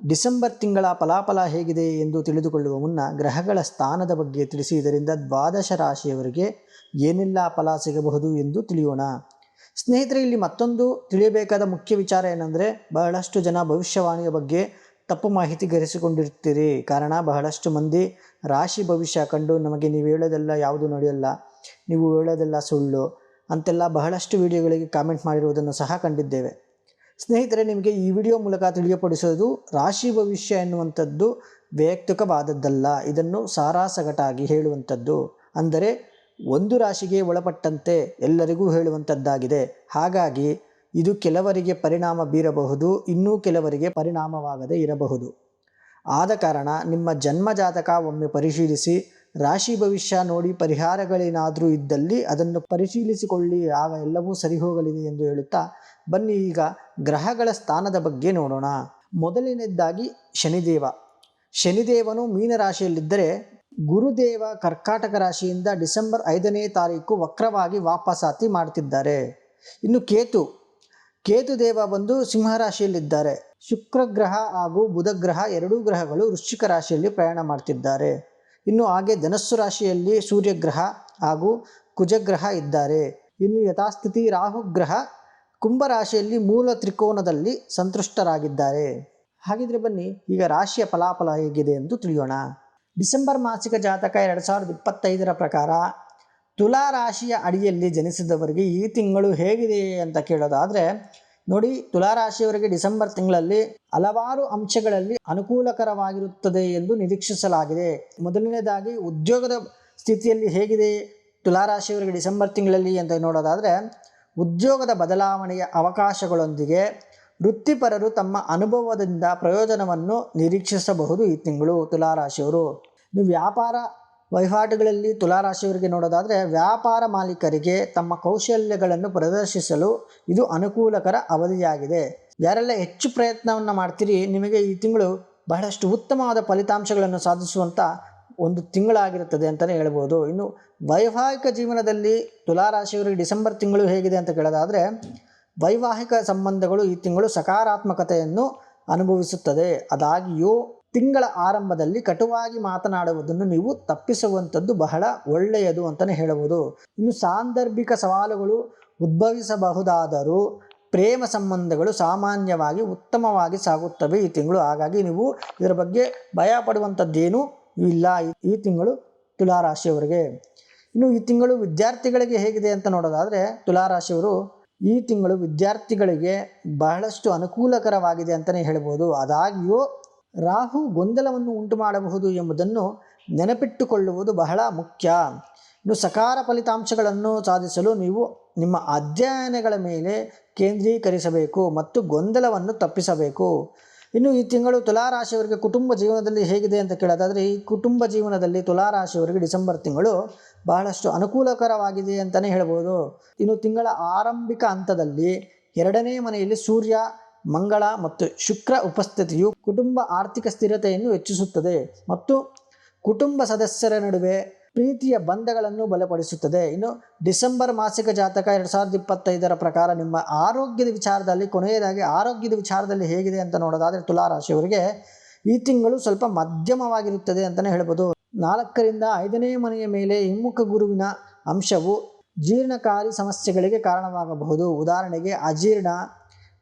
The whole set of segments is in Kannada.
ಡಿಸೆಂಬರ್ ತಿಂಗಳ ಫಲಾಫಲ ಹೇಗಿದೆ ಎಂದು ತಿಳಿದುಕೊಳ್ಳುವ ಮುನ್ನ ಗ್ರಹಗಳ ಸ್ಥಾನದ ಬಗ್ಗೆ ತಿಳಿಸಿ, ಇದರಿಂದ ದ್ವಾದಶ ರಾಶಿಯವರಿಗೆ ಏನೆಲ್ಲ ಫಲ ಸಿಗಬಹುದು ಎಂದು ತಿಳಿಯೋಣ. ಸ್ನೇಹಿತರೆ, ಇಲ್ಲಿ ಮತ್ತೊಂದು ತಿಳಿಯಬೇಕಾದ ಮುಖ್ಯ ವಿಚಾರ ಏನಂದರೆ, ಬಹಳಷ್ಟು ಜನ ಭವಿಷ್ಯವಾಣಿಯ ಬಗ್ಗೆ ತಪ್ಪು ಮಾಹಿತಿ ಗರಿಸಿಕೊಂಡಿರ್ತೀರಿ ಕಾರಣ, ಬಹಳಷ್ಟು ಮಂದಿ ರಾಶಿ ಭವಿಷ್ಯ ಕಂಡು ನಮಗೆ ನೀವು ಹೇಳೋದೆಲ್ಲ ಯಾವುದು ನಡೆಯಲ್ಲ, ನೀವು ಹೇಳೋದೆಲ್ಲ ಸುಳ್ಳು. ಅಂತೆಲ್ಲ ಬಹಳಷ್ಟು ವಿಡಿಯೋಗಳಿಗೆ ಕಾಮೆಂಟ್ ಮಾಡಿರುವುದನ್ನು ಸಹ ಕಂಡಿದ್ದೇವೆ. ಸ್ನೇಹಿತರೆ, ನಿಮಗೆ ಈ ವಿಡಿಯೋ ಮೂಲಕ ತಿಳಿಯಪಡಿಸೋದು ರಾಶಿ ಭವಿಷ್ಯ ಎನ್ನುವಂಥದ್ದು ವೈಯಕ್ತಿಕವಾದದ್ದಲ್ಲ. ಇದನ್ನು ಸಾರಾಸಗಟಾಗಿ ಹೇಳುವಂಥದ್ದು. ಅಂದರೆ, ಒಂದು ರಾಶಿಗೆ ಒಳಪಟ್ಟಂತೆ ಎಲ್ಲರಿಗೂ ಹೇಳುವಂಥದ್ದಾಗಿದೆ. ಹಾಗಾಗಿ, ಇದು ಕೆಲವರಿಗೆ ಪರಿಣಾಮ ಬೀರಬಹುದು, ಇನ್ನೂ ಕೆಲವರಿಗೆ ಪರಿಣಾಮವಾಗದೇ ಇರಬಹುದು. ಆದ ಕಾರಣ, ನಿಮ್ಮ ಜನ್ಮ ಒಮ್ಮೆ ಪರಿಶೀಲಿಸಿ ರಾಶಿ ಭವಿಷ್ಯ ನೋಡಿ ಪರಿಹಾರಗಳೇನಾದರೂ ಇದ್ದಲ್ಲಿ ಅದನ್ನು ಪರಿಶೀಲಿಸಿಕೊಳ್ಳಿ, ಆಗ ಎಲ್ಲವೂ ಸರಿ ಹೋಗಲಿದೆ ಎಂದು ಹೇಳುತ್ತಾ, ಬನ್ನಿ ಈಗ ಗ್ರಹಗಳ ಸ್ಥಾನದ ಬಗ್ಗೆ ನೋಡೋಣ. ಮೊದಲನೇದಾಗಿ ಶನಿದೇವ. ಶನಿದೇವನು ಮೀನರಾಶಿಯಲ್ಲಿದ್ದರೆ ಗುರುದೇವ ಕರ್ಕಾಟಕ ರಾಶಿಯಿಂದ ಡಿಸೆಂಬರ್ ಐದನೇ ತಾರೀಕು ವಕ್ರವಾಗಿ ವಾಪಸಾತಿ ಮಾಡ್ತಿದ್ದಾರೆ. ಇನ್ನು ಕೇತು. ಕೇತು ದೇವ ಬಂದು ಸಿಂಹರಾಶಿಯಲ್ಲಿದ್ದಾರೆ ಶುಕ್ರ ಗ್ರಹ ಹಾಗೂ ಬುಧ ಗ್ರಹ ಎರಡೂ ಗ್ರಹಗಳು ವೃಶ್ಚಿಕ ರಾಶಿಯಲ್ಲಿ ಪ್ರಯಾಣ ಮಾಡ್ತಿದ್ದಾರೆ. ಇನ್ನು ಹಾಗೆ ಧನಸ್ಸು ರಾಶಿಯಲ್ಲಿ ಸೂರ್ಯಗ್ರಹ ಹಾಗೂ ಕುಜಗ್ರಹ ಇದ್ದಾರೆ. ಇನ್ನು ಯಥಾಸ್ಥಿತಿ ರಾಹುಗ್ರಹ ಕುಂಭರಾಶಿಯಲ್ಲಿ ಮೂಲ ತ್ರಿಕೋನದಲ್ಲಿ ಸಂತುಷ್ಟರಾಗಿದ್ದಾರೆ. ಹಾಗಿದ್ರೆ ಬನ್ನಿ, ಈಗ ರಾಶಿಯ ಫಲಾಫಲ ಹೇಗಿದೆ ಎಂದು ತಿಳಿಯೋಣ. ಡಿಸೆಂಬರ್ ಮಾಸಿಕ ಜಾತಕ ಎರಡು ಸಾವಿರದ ಇಪ್ಪತ್ತೈದರ ಪ್ರಕಾರ, ತುಲಾ ರಾಶಿಯ ಅಡಿಯಲ್ಲಿ ಜನಿಸಿದವರಿಗೆ ಈ ತಿಂಗಳು ಹೇಗಿದೆ ಅಂತ ಕೇಳೋದಾದರೆ ನೋಡಿ, ತುಲಾರಾಶಿಯವರಿಗೆ ಡಿಸೆಂಬರ್ ತಿಂಗಳಲ್ಲಿ ಹಲವಾರು ಅಂಶಗಳಲ್ಲಿ ಅನುಕೂಲಕರವಾಗಿರುತ್ತದೆ ಎಂದು ನಿರೀಕ್ಷಿಸಲಾಗಿದೆ. ಮೊದಲನೇದಾಗಿ ಉದ್ಯೋಗದ ಸ್ಥಿತಿಯಲ್ಲಿ ಹೇಗಿದೆ? ತುಲಾರಾಶಿಯವರಿಗೆ ಡಿಸೆಂಬರ್ ತಿಂಗಳಲ್ಲಿ ಅಂತ ನೋಡೋದಾದರೆ, ಉದ್ಯೋಗದ ಬದಲಾವಣೆಯ ಅವಕಾಶಗಳೊಂದಿಗೆ ವೃತ್ತಿಪರರು ತಮ್ಮ ಅನುಭವದಿಂದ ಪ್ರಯೋಜನವನ್ನು ನಿರೀಕ್ಷಿಸಬಹುದು ಈ ತಿಂಗಳು ತುಲಾರಾಶಿಯವರು. ವ್ಯಾಪಾರ ವಹಿವಾಟುಗಳಲ್ಲಿ ತುಲಾರಾಶಿಯವರಿಗೆ ನೋಡೋದಾದರೆ ವ್ಯಾಪಾರ ಮಾಲೀಕರಿಗೆ ತಮ್ಮ ಕೌಶಲ್ಯಗಳನ್ನು ಪ್ರದರ್ಶಿಸಲು ಇದು ಅನುಕೂಲಕರ ಅವಧಿಯಾಗಿದೆ. ಯಾರೆಲ್ಲ ಹೆಚ್ಚು ಪ್ರಯತ್ನವನ್ನು ಮಾಡ್ತೀರಿ, ನಿಮಗೆ ಈ ತಿಂಗಳು ಬಹಳಷ್ಟು ಉತ್ತಮವಾದ ಫಲಿತಾಂಶಗಳನ್ನು ಸಾಧಿಸುವಂಥ ಒಂದು ತಿಂಗಳಾಗಿರುತ್ತದೆ ಅಂತಲೇ ಹೇಳ್ಬೋದು. ಇನ್ನು ವೈವಾಹಿಕ ಜೀವನದಲ್ಲಿ ತುಲಾರಾಶಿಯವರಿಗೆ ಡಿಸೆಂಬರ್ ತಿಂಗಳು ಹೇಗಿದೆ ಅಂತ ಕೇಳೋದಾದರೆ, ವೈವಾಹಿಕ ಸಂಬಂಧಗಳು ಈ ತಿಂಗಳು ಸಕಾರಾತ್ಮಕತೆಯನ್ನು ಅನುಭವಿಸುತ್ತದೆ. ಆದಾಗಿಯೂ ತಿಂಗಳ ಆರಂಭದಲ್ಲಿ ಕಟುವಾಗಿ ಮಾತನಾಡುವುದನ್ನು ನೀವು ತಪ್ಪಿಸುವಂಥದ್ದು ಬಹಳ ಒಳ್ಳೆಯದು ಅಂತಲೇ ಹೇಳಬಹುದು. ಇನ್ನು ಸಾಂದರ್ಭಿಕ ಸವಾಲುಗಳು ಉದ್ಭವಿಸಬಹುದಾದರೂ ಪ್ರೇಮ ಸಂಬಂಧಗಳು ಸಾಮಾನ್ಯವಾಗಿ ಉತ್ತಮವಾಗಿ ಸಾಗುತ್ತವೆ ಈ ತಿಂಗಳು. ಹಾಗಾಗಿ ನೀವು ಇದರ ಬಗ್ಗೆ ಭಯ ಪಡುವಂಥದ್ದೇನೂ ಇಲ್ಲ ಈ ತಿಂಗಳು ತುಲಾರಾಶಿಯವರಿಗೆ. ಇನ್ನು ಈ ತಿಂಗಳು ವಿದ್ಯಾರ್ಥಿಗಳಿಗೆ ಹೇಗಿದೆ ಅಂತ ನೋಡೋದಾದರೆ ತುಲಾರಾಶಿಯವರು ಈ ತಿಂಗಳು ವಿದ್ಯಾರ್ಥಿಗಳಿಗೆ ಬಹಳಷ್ಟು ಅನುಕೂಲಕರವಾಗಿದೆ ಅಂತಲೇ ಹೇಳ್ಬೋದು ಆದಾಗ್ಯೂ ರಾಹು ಗೊಂದಲವನ್ನು ಉಂಟು ಮಾಡಬಹುದು ಎಂಬುದನ್ನು ನೆನಪಿಟ್ಟುಕೊಳ್ಳುವುದು ಬಹಳ ಮುಖ್ಯ. ಇನ್ನು ಸಕಾರ ಫಲಿತಾಂಶಗಳನ್ನು ಸಾಧಿಸಲು ನೀವು ನಿಮ್ಮ ಅಧ್ಯಯನಗಳ ಮೇಲೆ ಕೇಂದ್ರೀಕರಿಸಬೇಕು ಮತ್ತು ಗೊಂದಲವನ್ನು ತಪ್ಪಿಸಬೇಕು. ಇನ್ನು ಈ ತಿಂಗಳು ತುಲಾರಾಶಿಯವರಿಗೆ ಕುಟುಂಬ ಜೀವನದಲ್ಲಿ ಹೇಗಿದೆ ಅಂತ ಕೇಳೋದಾದರೆ, ಈ ಕುಟುಂಬ ಜೀವನದಲ್ಲಿ ತುಲಾರಾಶಿಯವರಿಗೆ ಡಿಸೆಂಬರ್ ತಿಂಗಳು ಬಹಳಷ್ಟು ಅನುಕೂಲಕರವಾಗಿದೆ ಅಂತಲೇ ಹೇಳ್ಬೋದು. ಇನ್ನು ತಿಂಗಳ ಆರಂಭಿಕ ಹಂತದಲ್ಲಿ ಎರಡನೇ ಮನೆಯಲ್ಲಿ ಸೂರ್ಯ ಮಂಗಳ ಮತ್ತು ಶುಕ್ರ ಉಪಸ್ಥಿತಿಯು ಕುಟುಂಬ ಆರ್ಥಿಕ ಸ್ಥಿರತೆಯನ್ನು ಹೆಚ್ಚಿಸುತ್ತದೆ ಮತ್ತು ಕುಟುಂಬ ಸದಸ್ಯರ ನಡುವೆ ಪ್ರೀತಿಯ ಬಂಧಗಳನ್ನು ಬಲಪಡಿಸುತ್ತದೆ. ಇನ್ನು ಡಿಸೆಂಬರ್ ಮಾಸಿಕ ಜಾತಕ ಎರಡು ಸಾವಿರದ ಇಪ್ಪತ್ತೈದರ ಪ್ರಕಾರ ನಿಮ್ಮ ಆರೋಗ್ಯದ ವಿಚಾರದಲ್ಲಿ, ಕೊನೆಯದಾಗಿ ಆರೋಗ್ಯದ ವಿಚಾರದಲ್ಲಿ ಹೇಗಿದೆ ಅಂತ ನೋಡೋದಾದರೆ ತುಲಾರಾಶಿಯವರಿಗೆ ಈ ತಿಂಗಳು ಸ್ವಲ್ಪ ಮಧ್ಯಮವಾಗಿರುತ್ತದೆ ಅಂತಲೇ ಹೇಳ್ಬೋದು. ನಾಲ್ಕರಿಂದ ಐದನೇ ಮನೆಯ ಮೇಲೆ ಹಿಮ್ಮುಖ ಗುರುವಿನ ಅಂಶವು ಜೀರ್ಣಕಾರಿ ಸಮಸ್ಯೆಗಳಿಗೆ ಕಾರಣವಾಗಬಹುದು. ಉದಾಹರಣೆಗೆ ಅಜೀರ್ಣ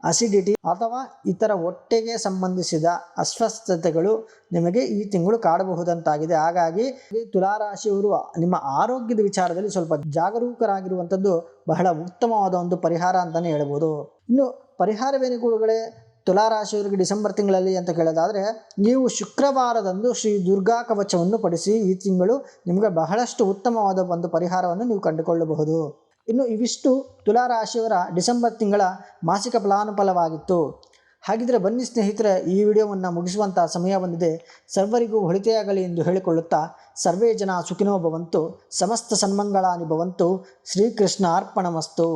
ಅಸಿಡಿಟಿ ಅಥವಾ ಇತರ ಹೊಟ್ಟೆಗೆ ಸಂಬಂಧಿಸಿದ ಅಸ್ವಸ್ಥತೆಗಳು ನಿಮಗೆ ಈ ತಿಂಗಳು ಕಾಡಬಹುದಂತಾಗಿದೆ. ಹಾಗಾಗಿ ತುಲಾರಾಶಿಯವರು ನಿಮ್ಮ ಆರೋಗ್ಯದ ವಿಚಾರದಲ್ಲಿ ಸ್ವಲ್ಪ ಜಾಗರೂಕರಾಗಿರುವಂಥದ್ದು ಬಹಳ ಉತ್ತಮವಾದ ಒಂದು ಪರಿಹಾರ ಅಂತಲೇ ಹೇಳ್ಬೋದು. ಇನ್ನು ಪರಿಹಾರವೇನುಗಳೇ ತುಲಾರಾಶಿಯವರಿಗೆ ಡಿಸೆಂಬರ್ ತಿಂಗಳಲ್ಲಿ ಅಂತ ಕೇಳೋದಾದರೆ ನೀವು ಶುಕ್ರವಾರದಂದು ಶ್ರೀ ದುರ್ಗಾ ಕವಚವನ್ನು ಪಡಿಸಿ ಈ ತಿಂಗಳು ನಿಮಗೆ ಬಹಳಷ್ಟು ಉತ್ತಮವಾದ ಒಂದು ಪರಿಹಾರವನ್ನು ನೀವು ಕಂಡುಕೊಳ್ಳಬಹುದು. ಇನ್ನು ಇವಿಷ್ಟು ತುಲಾರಾಶಿಯವರ ಡಿಸೆಂಬರ್ ತಿಂಗಳ ಮಾಸಿಕ ಫಲಾನುಫಲವಾಗಿತ್ತು. ಹಾಗಿದ್ರೆ ಬನ್ನಿ ಸ್ನೇಹಿತರೆ, ಈ ವಿಡಿಯೋವನ್ನು ಮುಗಿಸುವಂಥ ಸಮಯ ಬಂದಿದೆ. ಸರ್ವರಿಗೂ ಹೊಳಿತೆಯಾಗಲಿ ಎಂದು ಹೇಳಿಕೊಳ್ಳುತ್ತಾ ಸರ್ವೇ ಜನ ಸುಖಿನೋ ಭವಂತು, ಸಮಸ್ತ ಸನ್ಮಂಗಳಾನಿ ಭವಂತು, ಶ್ರೀಕೃಷ್ಣ ಅರ್ಪಣಮಸ್ತು.